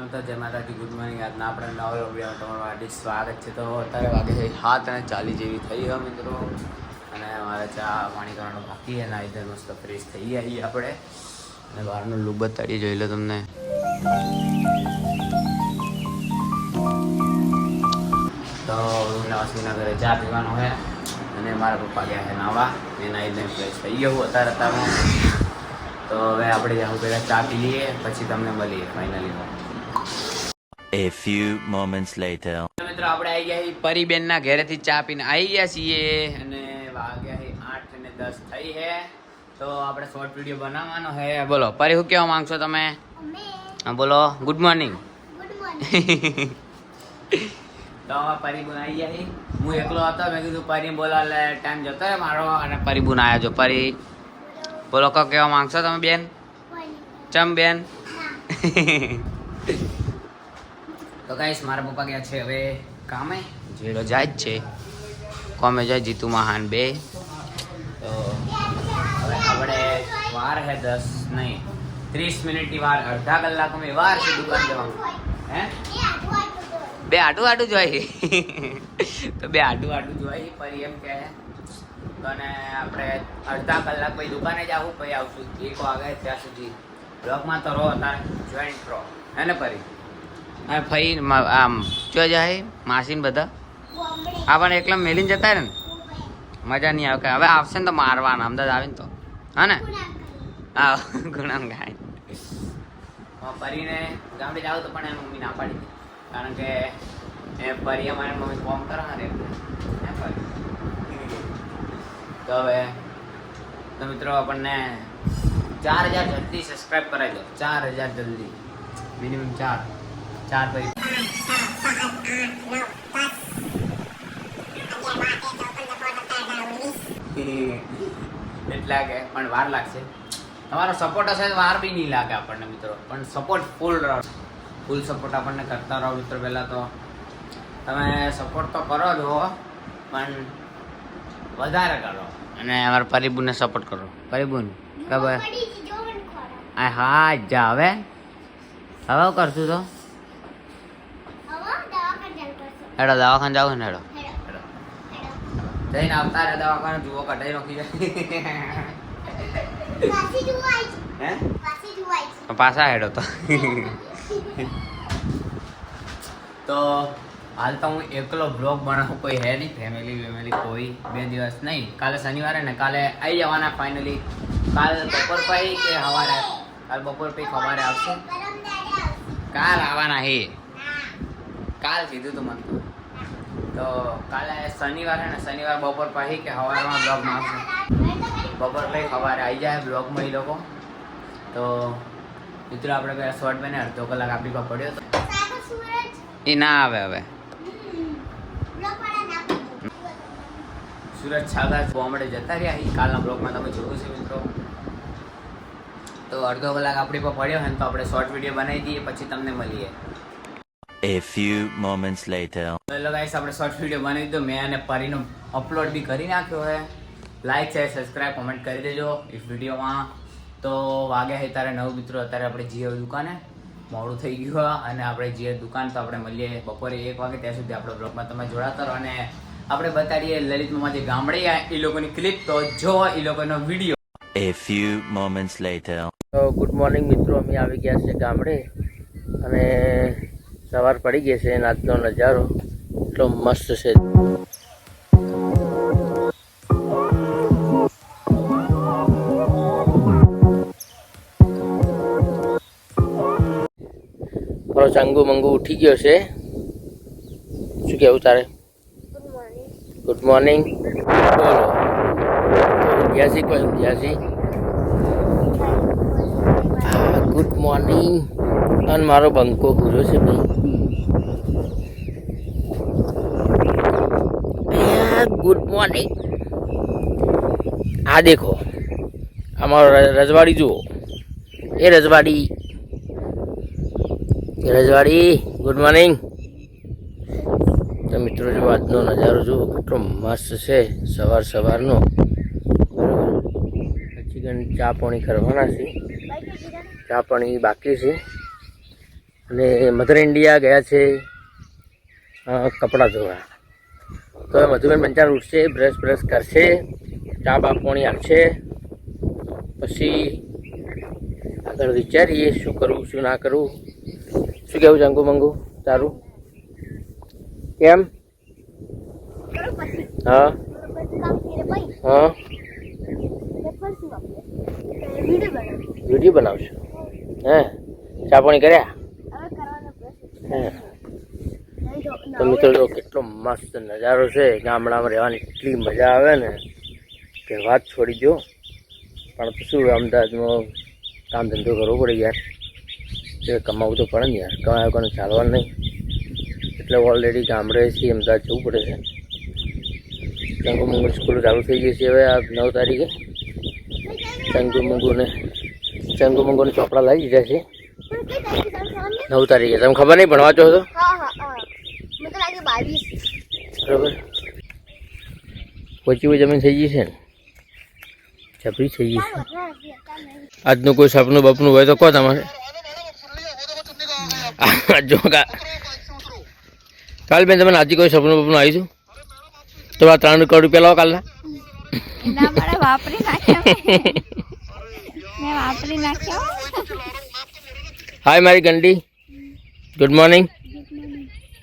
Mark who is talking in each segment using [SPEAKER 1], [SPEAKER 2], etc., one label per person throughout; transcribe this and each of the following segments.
[SPEAKER 1] તો જય માતાજી ગુડ મોર્નિંગ આજના આપણે નવા વીડિયો તમારું હાર્દિક સ્વાગત છે. તો અત્યારે વાગે સાત અને ચાલી જેવી થઈ હોય મિત્રો. અને અમારે ચા પાણી કરવાનું બાકી એના ના મસ્ત ફ્રેશ થઈ છીએ આપણે. અને બહારનું લુક બતાડીએ, જોઈ લો તમને. તો નવાસીના ઘરે ચા પીવાનો છે. અને મારા પપ્પા ગયા છે નાવા. એના નાઈ ફ્રેશ થઈ ગયો અત્યારે અત્યારે તો હવે આપણે જાઉં પહેલાં ચા પી લઈએ પછી તમને મળીએ finally
[SPEAKER 2] A few moments later.
[SPEAKER 1] મિત્રો આપણે આવી ગયા છીએ પરીબેનના ઘરેથી ચા પીને આવી ગયા છીએ અને વાગ્યા છે આઠ અને દસ થઈ છે તો આપણે શોર્ટ વીડિયો બનાવવાનો છે બોલો પરી શું કહેવા માંગશો તમે? બોલો. ગુડ મોર્નિંગ તો હવે પરીબુન આવી ગયા છે હું એકલો હતો. મેં કીધું પરી બોલા લે ટાઈમ જતો રહે મારો અને પરીબુન આવ્યા જો. પરી બોલો કહો કહેવા માંગશો તમે બેન? ચમ બેન? તો ગાઈસ મારા પપ્પા ગયા છે હવે કામે. જેડો જાય જ છે. કોમે જાય? જીતુ મહાન બે. તો હવે આપણે વાર હે દસ નહીં, ત્રીસ મિનિટની વાર, અડધા કલાકમાં વાર છે દુકાન જવાનું. હે? બે આટું આટું જોઈએ તો બે આટું આટું જોઈએ પરી એમ કે અને આપણે અડધા કલાક પછી દુકાને જ આવું, પછી આવશું. એક વાગે ત્યાં સુધી. બ્લોગમાં તો રહો તારે જોઈન્ટ રહો. હે ને પરી અને ફઈ આમ જો જાય માસીને બધા? આપણને એકલા મેલીને જતા ને? મજા નહીં આવે. હવે આવશે ને તો મારવાના, અમદાવાદ આવીને તો. હા ને? હા ગુણામ ગાય ફરીને ગામડે જાવ તો પણ એ મમ્મી ના પાડી. કારણ કે એ ફરી અમારે મમ્મી ફોર્મ કરવા ને? તો હવે, તો મિત્રો આપણને ચાર હજાર જલ્દી સબસ્ક્રાઈબ કરાવી દો. ચાર હજાર જલ્દી. મિનિમમ ચાર. ચાર પછી એટલા કે પણ વાર લાગશે. તમારો સપોર્ટ હશે તો વાર બી નહીં લાગે આપણને મિત્રો. પણ સપોર્ટ ફૂલ રહો. ફૂલ સપોર્ટ આપણને કરતા રહો મિત્રો પહેલાં તો. તમે સપોર્ટ તો કરો જ હો પણ વધારે કરો. અને અમારા પરિબુનને સપોર્ટ કરો. પરિબુન ખબર? આ હા જા હવે. હવે કરશું તો? હેડો દવાખાને જાવ ને હેડો જઈને આવતા રે દવાખાને જુઓ કઢાઈ નાખી જાય. હે? પાછા હેડો તો. તો હાલ તો હું એકલો બ્લોગ બનાવું કોઈ હે નહીં ફેમિલી વેમિલી કોઈ બે દિવસ નહીં. કાલે શનિવારે ને કાલે આવી જવાના ફાઇનલી કાલ બપોર પછી કે સવારે કાલ બપોર પછી સવારે આવશે? કાલ આવવાના હે. કાલ કીધું તું મને. તો. કાલે શનિવારે ને, શનિવાર બપોર પછી કે સવારમાં બ્લોગમાં આવશે. બપોર પછી સવારે આવી જાય બ્લોગમાં એ લોકો. તો મિત્રો, આપણે પહેલાં શોર્ટ બને અડધો કલાક આપણી પર પડ્યો તો. એ ના આવે હવે. સુરત છાગા બોમ્બે જતા રહ્યા કાલના બ્લોગમાં તમે જોયું છે મિત્રો. તો અડધો કલાક આપણી પર પડ્યો હોય ને, તો આપણે શોર્ટ વીડિયો બનાવી દઈએ, પછી તમને મળીએ.
[SPEAKER 2] A few moments later.
[SPEAKER 1] Hello guys આપણે શોર્ટ વીડિયો બનાવી દીધો. મેં અને પરીનો અપલોડ બી કરી નાખ્યો છે. લાઈક છે સબસ્ક્રાઇબ કોમેન્ટ કરી દેજો ઇફ વિડીયોમાં તો વાગ્યા છે તારે નવ મિત્રો અત્યારે આપણે જીઓ દુકાને. મોડું થઈ ગયું અને આપણે જીઓ દુકાન તો આપણે મળીએ બપોરે એક વાગે ત્યાં સુધી આપણે બ્લોગમાં તમે જોડાતા રહો. અને આપણે બતાડીએ લલિત મામા જે ગામડે એ લોકોની ક્લિપ તો જો એ લોકોનો video
[SPEAKER 2] A few moments later.
[SPEAKER 3] તો ગુડ મોર્નિંગ મિત્રો અમે આવી ગયા છે ગામડે. અને સવાર પડી ગઈ છે આજનો નજારો એટલો મસ્ત છે. મારો ચાંગુ મંગુ ઉઠી ગયો છે. શું કેવું તારે? ગુડ મોર્નિંગ બોલો ઊંઘ્યાસી કોઈ ઊંઘ્યાસી ગુડ મોર્નિંગ અને મારો બંકો પૂર્યો છે ભાઈ. ગુડ મોર્નિંગ આ દેખો, અમારો રજવાડી જુઓ. એ રજવાડી એ રજવાડી ગુડ મોર્નિંગ તો મિત્રો, જો આજનો નજારો જુઓ, કેટલો મસ્ત છે, સવાર સવારનો. પછી ચા પાણી કરવાના છે. ચા પાણી બાકી છે. અને મધર ઇન્ડિયા ગયા છે કપડાં ધોવા. તો હવે મધુબેન પંચાર ઉઠશે બ્રશ બ્રશ કરશે ચા બા પાણી આપશે પછી આગળ વિચારીએ શું કરવું શું ના કરવું. શું કહેવું જંગુ મંગુ? તારું? કેમ? હા. હા. વીડિયો બનાવશો. હે? ચા પાણી કર્યા? તો મિત્રો જો કેટલો મસ્ત નજારો છે. ગામડામાં રહેવાની એટલી મજા આવે ને. કે વાત છોડી દો પણ શું અમદાવાદમાં કામ ધંધો કરવો પડે યાર. એ કમાવું તો પડે ને યાર. કમાયો કોને? ચાલવાનું નહીં. એટલે ઓલરેડી ગામડે છે, અમદાવાદ જવું પડે છે. ચંગુ મંગુ સ્કૂલ ચાલુ થઈ ગઈ છે હવે આ નવ તારીખે. ચંગુ મંગુને ચંગુ મંગુને ચોપડા લાવી દીધા છે. નવ તારીખે. તમને ખબર નહીં ભણવા છો? તો બરાબર. ઓછી જમીન થઈ ગઈ છે ને? ચપરી થઈ ગઈ છે. આજનું કોઈ સપનું બપનું હોય તો કહો તમારે જો કાલ બેન તમે આજે કોઈ સપનું બપનું આવ્યું છું? તો આ ત્રણ કરોડ રૂપિયા લાવો કાલના.
[SPEAKER 4] વાપરી નાખ્યા મેં. મેં વાપરી નાખ્યા
[SPEAKER 3] હાય મારી ગંડી. ગુડ મોર્નિંગ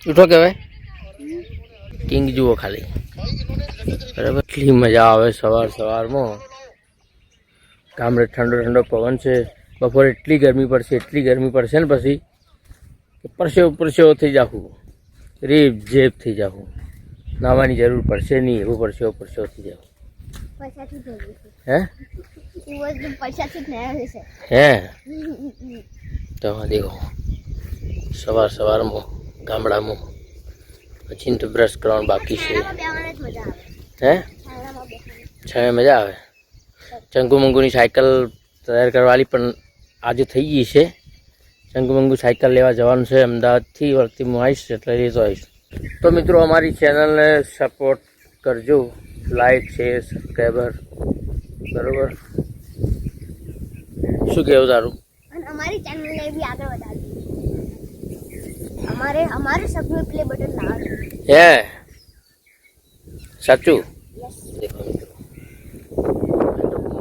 [SPEAKER 3] ઉઠો કહેવાય કિંગ જુઓ ખાલી. બરાબર? એટલી મજા આવે સવાર સવારમાં. ગામડે ઠંડો ઠંડો પવન છે. બપોરે એટલી ગરમી પડશે એટલી ગરમી પડશે ને પછી પરસેવો પરસેવો થઈ જાઉં રેબ જેબ થઈ જાઉં નાવાની જરૂર પડશે નહીં એવું પરસેવો પરસેવો થઈ જાઉં
[SPEAKER 4] પૈસાથી જ ભેગું છે.
[SPEAKER 3] હે? હે? તો દેખો. સવાર સવારમાં ગામડામાં. પછી તો બ્રશ કરવાનું બાકી છે. હે? છાયા મજા આવે? ચંગુ મંગુની સાયકલ તૈયાર કરવાની પણ આજે થઈ ગઈ છે. ચંગુ મંગુ સાયકલ લેવા જવાનું છે અમદાવાદથી વળતી હું આવીશ એટલે લેતો આવીશ. તો મિત્રો અમારી ચેનલને સપોર્ટ કરજો. લાઈક શેર સબસ્ક્રાઈબર બરોબર? શું કહેવું તારું?
[SPEAKER 4] અમારી ચેનલને બી આગળ વધારવી અમારે અમારે સબનું પ્લે બટન લાવવાનું
[SPEAKER 3] હે? સાચું?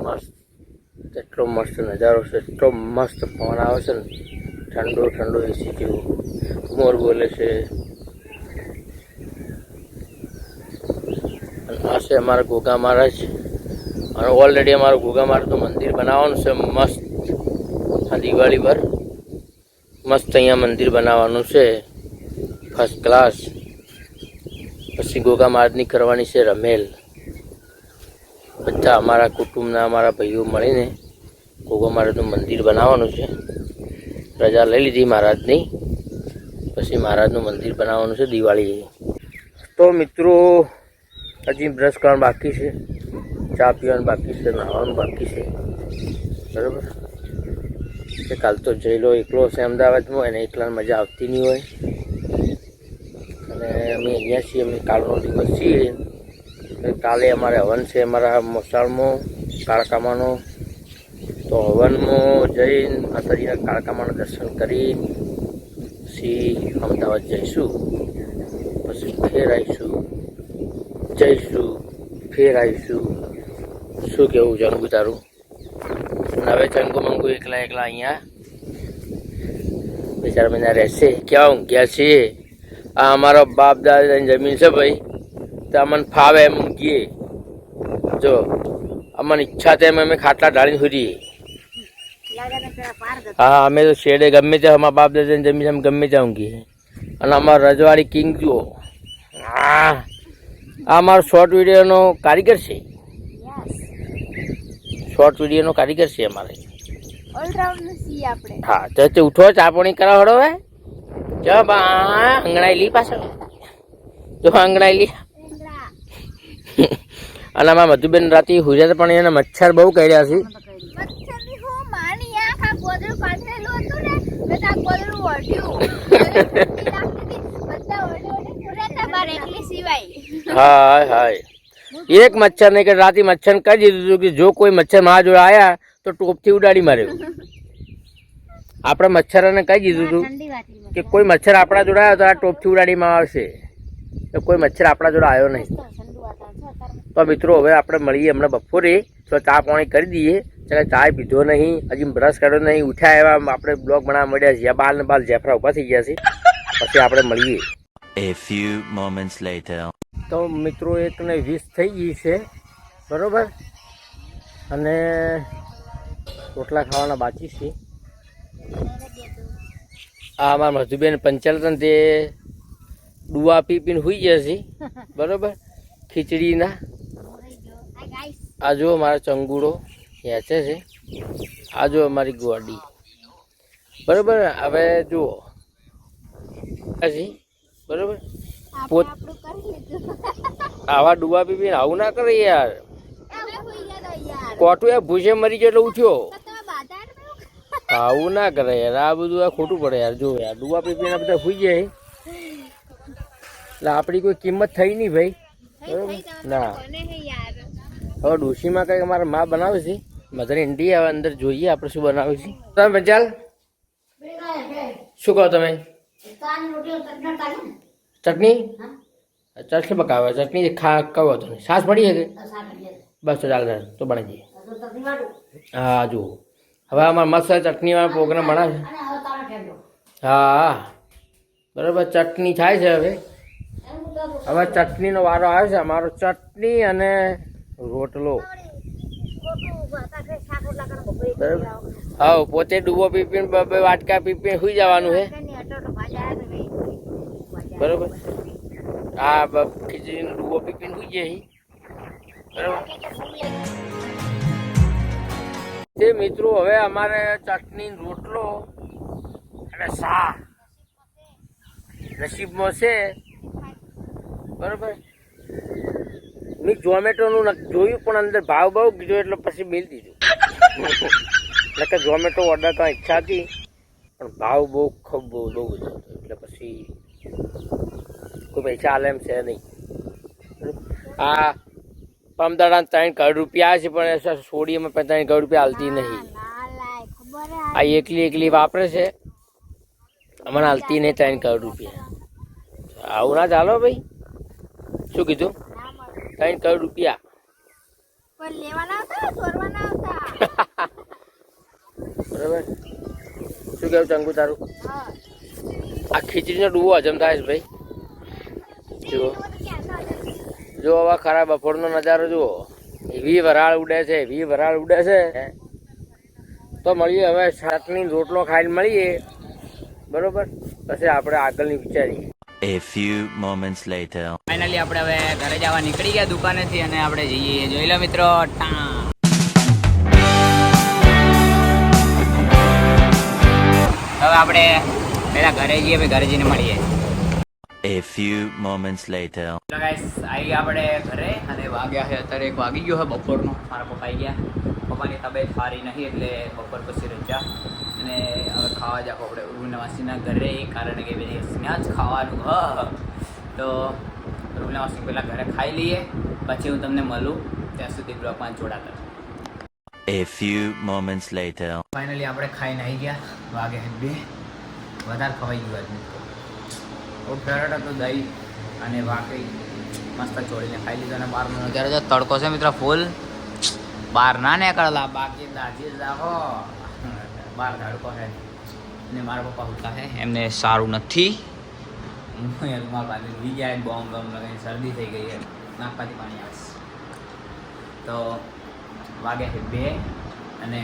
[SPEAKER 3] મસ્ત. એટલો મસ્ત નજારો છે. એટલો મસ્ત પવન આવે છે ને. ઠંડો ઠંડો એસી જેવું. મોર બોલે છે. આ છે અમારા ગોગા મહારાજ. અને ઓલરેડી અમારું ગોગા મહારાજનું મંદિર બનાવવાનું છે. મસ્ત. આ દિવાળી પર મસ્ત અહીંયા મંદિર બનાવવાનું છે. ફર્સ્ટ ક્લાસ પછી ગોગા મહારાજની કરવાની છે રમેલ. બધા અમારા કુટુંબના અમારા ભાઈઓ મળીને ગોગા મહારાજનું મંદિર બનાવવાનું છે. રજા લઈ લીધી મહારાજની. પછી મહારાજનું મંદિર બનાવવાનું છે દિવાળી. તો મિત્રો, હજી બ્રશ કરવાનું બાકી છે. ચા પીવાનું બાકી છે, નાહવાનું બાકી છે. બરાબર? કે કાલ તો જઈ લો એકલો છે અમદાવાદમાં, એને એકલા મજા આવતી નહીં હોય. અને અમે અહીંયા છીએ, અમે કાલનો દિવસ છીએ. કાલે અમારે હવન છે અમારા મોસાળમાં, કાળકામાનો. તો હવનમાં જઈને માતાજીના કાળકામાના દર્શન કરી, પછી અમદાવાદ જઈશું. પછી ફેર આવીશું. જઈશું, ફેર આવીશું. શું કેવું જંગુ તારું? હવે ચંગુ મંગુ એકલા એકલા અહીંયા બે ચાર મહિના રહેશે. ક્યાં ઊંઘ્યા છીએ આ અમારો બાપ દાદાની જમીન છે ભાઈ. તો અમને ફાવે એમ ઊંઘીએ. જો, અમને ઈચ્છા તેમ અમે ખાટલા ઢાળીને સુધીએ હા, અમે તો શેડે ગમે ત્યાં અમારા બાપ દાદાની જમીન અમે ગમે ત્યાં ઊંઘીએ. અને અમારો રજવાડી કિંગ જુઓ. હા, આ અમારો શોર્ટ વિડીયોનો કારીગર છે. શોર્ટ વિડીયોનો કારીગર છે અમારે.
[SPEAKER 4] ઓલરાઉન્ડ છીએ આપણે.
[SPEAKER 3] હા તો તે ઉઠો ચા પાણી કરાવ હડો હે. જો બા અંગણાઈ પાછળ. જો અંગણાઈ
[SPEAKER 4] લી.
[SPEAKER 3] અને આમાં મધુબેન રાતે હુજાર પણ એને મચ્છર બહુ કર્યા છે. હાય હાય. એક મચ્છર નહીં કે રાતે મચ્છર કહી દીધું હતું કે જો કોઈ મચ્છર મારા જોડે આયા તો ટોપથી ઉડાડી માર્યો આપણે મચ્છરોને કહી દીધું હતું કે કોઈ મચ્છર આપણા જોડે આવ્યો તો આ ટોપથી ઉડાડીમાં આવશે. તો કોઈ મચ્છર આપણા જોડે આવ્યો નહીં. તો મિત્રો હવે આપણે મળીએ હમણાં બપોરે. તો ચા પાણી કરી દઈએ. ચાલે ચા પીધો નહીં. હજી બ્રશ કર્યો નહીં. ઉઠ્યા એવા આપણે બ્લોગ બનાવવા મળ્યા છીએ. બાલ ને બાલ જેફરા ઊભા થઈ ગયા છે. પછી આપણે મળીએ.
[SPEAKER 2] A few moments later.
[SPEAKER 3] તો મિત્રો એક ને વીસ થઈ ગઈ છે, બરાબર? અને રોટલા ખાવાના બાકી છે. આ અમારા મધુબેન પંચાલતન તે ડુવા પી પીને હોઈ ગયા છે, બરાબર? ખીચડીના.
[SPEAKER 4] આ
[SPEAKER 3] જો અમારો ચંગુડો હેચે છે. આ જો અમારી ગોડી બરાબર? હવે જુઓ. બરાબર? પોત-
[SPEAKER 4] આપણું કરી લીધું.
[SPEAKER 3] આવા ડુબા પીપી આવું ના કરે યાર. કોટું એ ભૂસે મરી ગયો એટલે ઉઠ્યો. આવું ના કરે યાર. આ બધું આ ખોટું પડે યાર. જો યાર ડુબા પી પીને બધા ફૂઈ જાય એટલે આપણી કોઈ કિંમત થઈ નહીં ભાઈ. ના.
[SPEAKER 4] કોને હે યાર.
[SPEAKER 3] હવે ડોશીમાં કંઈક અમારા મા બનાવે છે. મધર ઇન્ડિયા હવે અંદર જોઈએ આપણે શું બનાવે છે. તમે પંચાલ શું કહો તમે? ચટણી? ચટણી પકાવે? ચટણી ખા કહો તો નહીં. છાશ પડી છે કે બસ તો ચાલે તો બની જઈએ. હા જુઓ. હવે અમારે મસ્ત ચટણીવાળો પ્રોગ્રામ બનાવે છે. હા. બરાબર ચટણી થાય છે હવે. હવે ચટણીનો વારો આવે છે. અમારો ચટણી અને રોટલો. હા પોતે ડૂબો પીપીને બે વાટકા પીપીને સુઈ જવાનું છે. બરાબર? આ ખીચડીનો ડૂબો પીપીને સુઈ જાય બરાબર? તે મિત્રો, હવે અમારે ચટણી રોટલો અને શાક નસીબમાં છે. બરાબર? મેં ઝોમેટોનું જોયું પણ અંદર ભાવ ભાવ કીધો એટલે પછી મેળ દીધું. એટલે કે ઝોમેટો ઓર્ડર તો ઈચ્છા હતી, પણ ભાવ બહુ, ખૂબ બહુ બહુ એટલે પછી કોઈ આલે એમ છે નહીં. આ પમદાડા ત્રણ કરોડ રૂપિયા છે પણ સોડીમાં પણ ત્રણ કરોડ રૂપિયા હાલતી નહીં. આ એકલી એકલી વાપરે છે. હમણાં હાલતી નહીં ત્રણ કરોડ રૂપિયા. આવું ના ચાલો ભાઈ. શું કીધું? ત્રણ કરોડ રૂપિયા. બરાબર. શું કેવું ચંગુ તારું? આ ખીચડીનો ડૂવો હજમ થાય છે ભાઈ. જુઓ. જો આવા ખરા બપોરનો નજારો જુઓ. એવી વરાળ ઉડે છે એવી વરાળ ઉડે છે. તો મળીએ હવે શાકની રોટલો ખાઈને મળીએ. બરોબર? પછી આપણે આગળની વિચારીએ.
[SPEAKER 2] A few moments later.
[SPEAKER 1] Finally આપણે હવે ઘરે જવા નીકળી ગયા દુકાનેથી અને આપણે જઈએ. જોઈ લો મિત્રો ટા હવે આપણે પહેલા ઘરે જઈએ પછી ઘરે જઈને મળીએ.
[SPEAKER 2] A few moments later.
[SPEAKER 1] તો ગાઈસ આવી આપણે ઘરે અને વાગ્યા છે અત્યારે એક વાગી ગયો છે બપોરનો. મારા પપ્પા આવી ગયા. પપ્પાની તબિયત સારી નહીં એટલે બપોર પછી રજા. અને હવે ખાવા જાવ આપણે રૂના ઘરે ઘરે કારણ કે સ્નેહ જ ખાવાનું. હ તો રૂના પહેલાં ઘરે ખાઈ લઈએ પછી હું તમને મળું. ત્યાં સુધી બ્લોકમાં જોડાતા
[SPEAKER 2] A few moments later.
[SPEAKER 1] Finally આપણે ખાઈ આવી ગયા. વાગે બે. વધારે ખવાઈ ગયું આજ મિત્રો બહુ ફેવરેટ હતો દહીં અને વાકઈ મસ્ત ચોળીને ખાઈ લીધું અને બહારનો અત્યારે જો તડકો છે મિત્રો ફૂલ. બહાર ના નીકળલા બાકી દાજી રાખો. બહાર તડકો છે. ને મારા પપ્પા ઉતા છે એમને સારું નથી. હું રૂમાલ બાંધી વી ગયા બોમ્બ બોમ્બ લગાવીને શરદી થઈ ગઈ છે નાકમાંથી પાણી આવે તો વાગે છે બે અને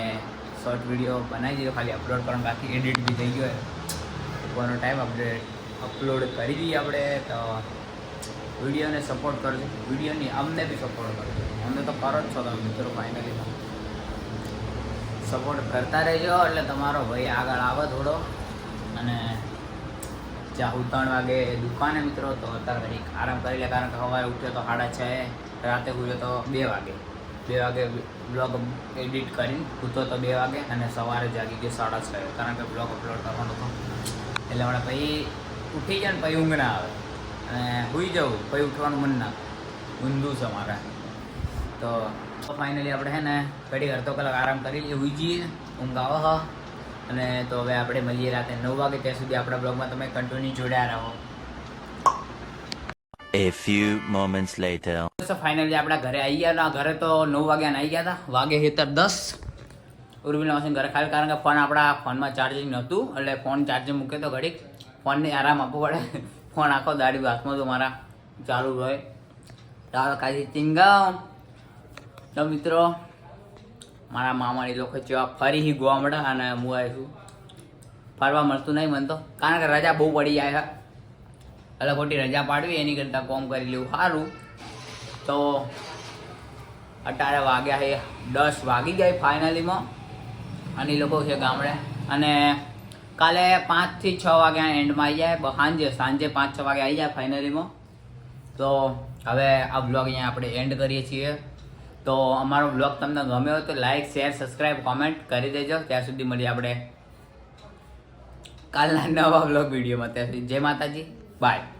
[SPEAKER 1] શોર્ટ વીડિયો બનાવી દીધો ખાલી અપલોડ કરવાનું બાકી એડિટ બી થઈ ગયો ઉપરનો ટાઈમ અપડેટ અપલોડ કરી દઈએ આપણે તો વિડીયોને સપોર્ટ કરજો. વિડીયોની અમને બી સપોર્ટ કરજો. અમને તો કરો જ છો તમે, મિત્રો ફાઇનલી સપોર્ટ કરતા રહેજો એટલે તમારો ભાઈ આગળ આવે થોડો. અને ચાહુ ત્રણ વાગે દુકાને, મિત્રો, તો અત્યારે ઘડીક આરામ કરી લે, કારણ કે સવારે ઉઠ્યો તો સાડા છ, રાતે ઉઠ્યો તો બે વાગે. બે વાગે બ્લોગ એડિટ કરીને ઉઠો તો બે વાગે અને સવારે જાગી ગયો સાડા છ, કારણ કે બ્લોગ અપલોડ કરવાનો હતો. એટલે હમણાં પછી ઉઠી જાય ને પછી ઊંઘ ના આવે. અને સુઈ જવું પછી ઉઠવાનું મન ના. ઊંધું છે મારે. તો ફાઇનલી આપણે છે ને ઘડી અડધો કલાક આરામ કરી લઈએ સુઈ જઈએ. ઊંઘ આવે હ. અને તો હવે આપણે મળીએ રાતે નવ વાગે ત્યાં સુધી આપણા બ્લોગમાં તમે કન્ટિન્યુ જોડાયા રહો.
[SPEAKER 2] A few moments later.
[SPEAKER 1] તો ફાઇનલી આપણા ઘરે આવી ગયા ના ઘરે તો નવ વાગ્યા આવી ગયા હતા. વાગે હેતર દસ. ઉર્મિલા મશીન ઘરે ખાલી કારણ કે ફોન આપણા ફોનમાં ચાર્જિંગ નહોતું, એટલે ફોન ચાર્જિંગ મૂકે તો ઘડીક ફોનને આરામ આપવો પડે. ફોન આખો દાડી હાથમાં તો મારા ચાલુ રહે ચાલો કાજી ચિંગમ. મિત્રો, મારા મામાની લોકો જેવા ફરી ગોવા મળે અને હું આવીશું ફરવા મળતું નહીં મને તો. કારણ કે રજા બહુ પડી જાય એટલે ખોટી રજા પાડવી, એની કરતાં કોમ કરી લેવું. સારું તો અટારે વાગ્યા છે દસ વાગી જાય ફાઇનલીમાં અને એ લોકો છે ગામડે. અને કાલે પાંચથી છ વાગ્યા એન્ડમાં આવી જાય. સાંજે સાંજે પાંચ છ વાગે આવી જાય ફાઇનલીમાં. તો હવે આ બ્લોગ અહીંયા આપણે એન્ડ કરીએ છીએ. તો અમારો બ્લોગ તમને ગમ્યો હોય તો લાઈક, શેર સબસ્ક્રાઈબ કોમેન્ટ કરી દેજો. ત્યાં સુધી મળીએ આપણે કાલના નવા બ્લોગ વિડીયોમાં. ત્યાં સુધી જય માતાજી. બાય.